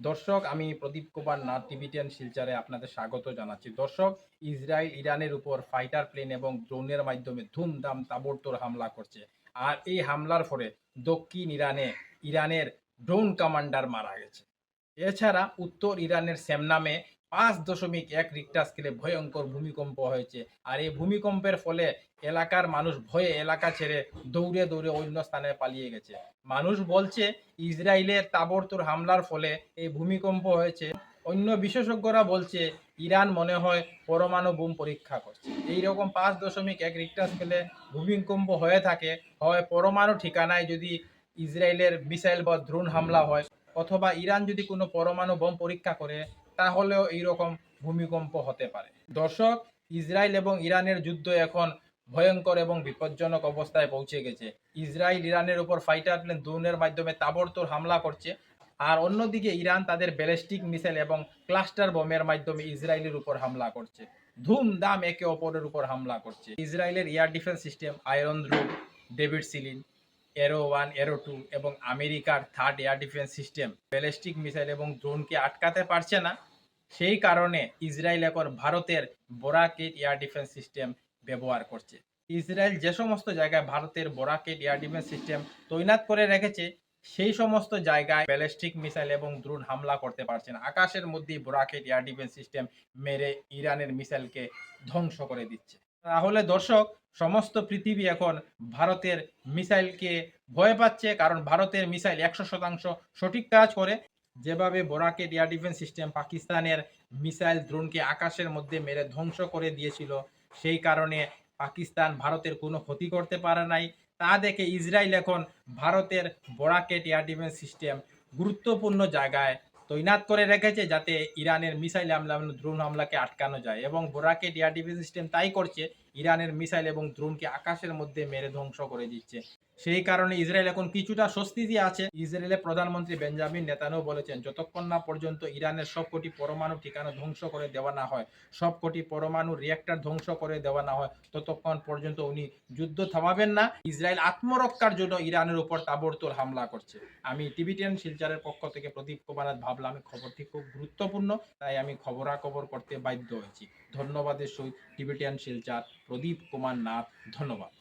দর্শক, আমি প্রদীপ কুমার নাথ টিভিটিয়ান শিলচারে আপনাদের স্বাগত জানাচ্ছি। দর্শক, ইসরায়েল, ইরানের উপর ফাইটার প্লেন এবং ড্রোনের মাধ্যমে ধুমধাম তাবড়তোড় হামলা করছে। আর এই হামলার ফলে দক্ষিণ ইরানে, ইরানের ড্রোন কমান্ডার মারা গেছে। এছাড়া উত্তর ইরানের সেমনামে পাঁচ দশমিক এক রিক্টার স্কেলে ভয়ঙ্কর ভূমিকম্প হয়েছে। আর এই ভূমিকম্পের ফলে এলাকার মানুষ ভয়ে এলাকা ছেড়ে দৌড়ে দৌড়ে অন্য স্থানে পালিয়ে গেছে। মানুষ বলছে, ইসরায়েলের তাবড়তোড় হামলার ফলে এই ভূমিকম্প হয়েছে। অন্য বিশেষজ্ঞরা বলছে, ইরান মনে হয় পরমাণু বোম পরীক্ষা করছে। এই রকম পাঁচ দশমিক এক রিক্টার স্কেলে ভূমিকম্প হয়ে থাকে, হয় পরমাণু ঠিকানায় যদি ইসরায়েলের মিসাইল বা দ্রোণ হামলা হয়, অথবা ইরান যদি কোনো পরমাণু বোম পরীক্ষা করে তাহলেও এইরকম ভূমিকম্প হতে পারে। দর্শক, ইসরায়েল এবং ইরানের যুদ্ধ এখন ভয়ঙ্কর এবং বিপজ্জনক অবস্থায় পৌঁছে গেছে। ইসরায়েল, ইরানের উপর ফাইটার প্লেন ড্রোনের মাধ্যমে তাবড়তোড় হামলা করছে আর অন্যদিকে ইরান তাদের ব্যালিস্টিক মিসাইল এবং ক্লাস্টার বোমের মাধ্যমে ইসরায়েলের উপর হামলা করছে। ধুমধাম একে অপরের উপর হামলা করছে। ইসরায়েলের air defence system, Iron দ্রুপ David Sling, Arrow one, Arrow two এবং আমেরিকার THAAD air defence system ballistic missile এবং ড্রোনকে আটকাতে পারছে না। সেই কারণে ইসরায়েল এখন ভারতের বোরাকেট এয়ার ডিফেন্স সিস্টেম ব্যবহার করছে। ইসরায়েল যে সমস্ত জায়গায় ভারতের বোরাকেট এয়ার ডিফেন্স সিস্টেম তৈনাত করে রেখেছে, সেই সমস্ত জায়গায় ব্যালিস্টিক মিসাইল এবং ড্রোন হামলা করতে পারছে না। আকাশের মধ্যেই বোরাকেট এয়ার ডিফেন্স সিস্টেম মেরে ইরানের মিসাইলকে ধ্বংস করে দিচ্ছে। তাহলে দর্শক, সমস্ত পৃথিবী এখন ভারতের মিসাইলকে ভয় পাচ্ছে, কারণ ভারতের মিসাইল একশো শতাংশ সঠিক কাজ করে। যেভাবে বোরাকেট এয়ার ডিফেন্স সিস্টেম পাকিস্তানের মিসাইল ড্রোনকে আকাশের মধ্যে মেরে ধ্বংস করে দিয়েছিল, সেই কারণে পাকিস্তান ভারতের কোনো ক্ষতি করতে পারে নাই। তা দেখে ইসরায়েল এখন ভারতের বোরাকেট এয়ার ডিফেন্স সিস্টেম গুরুত্বপূর্ণ জায়গায় তৈনাত করে রেখেছে যাতে ইরানের মিসাইল হামলা, ড্রোন হামলাকে আটকানো যায় এবং বোরাকেট এয়ার ডিফেন্স সিস্টেম তাই করছে ইরানের মিসাইল এবং ড্রোনকে আকাশের মধ্যে মেরে ধ্বংস করে দিচ্ছে। সেই কারণে ইসরায়েল এখন কিছুটা স্বস্তিতে আছে। ইসরায়েলের প্রধানমন্ত্রী বেঞ্জামিন নেতানো বলেছেন, যতক্ষণ না পর্যন্ত ইরানের সবকটি পরমাণু ঠিকানা ধ্বংস করে দেওয়া না হয়, সবকটি পরমাণু রিয়েক্টর ধ্বংস করে দেওয়া না হয়, ততক্ষণ পর্যন্ত উনি যুদ্ধ থামাবেন না। ইসরায়েল আত্মরক্ষার জন্য ইরানের উপর তাবড়তোড় হামলা করছে। আমি টিভি টেন শিলচারের পক্ষ থেকে প্রদীপ কুমার ভাবলাম খবরটি খুব গুরুত্বপূর্ণ, তাই আমি খবরাখবর করতে বাধ্য হয়েছি। ধন্যবাদের সহিত টিভি টেন শিলচার। প্রদীপ কুমার নাথ ধন্যবাদ।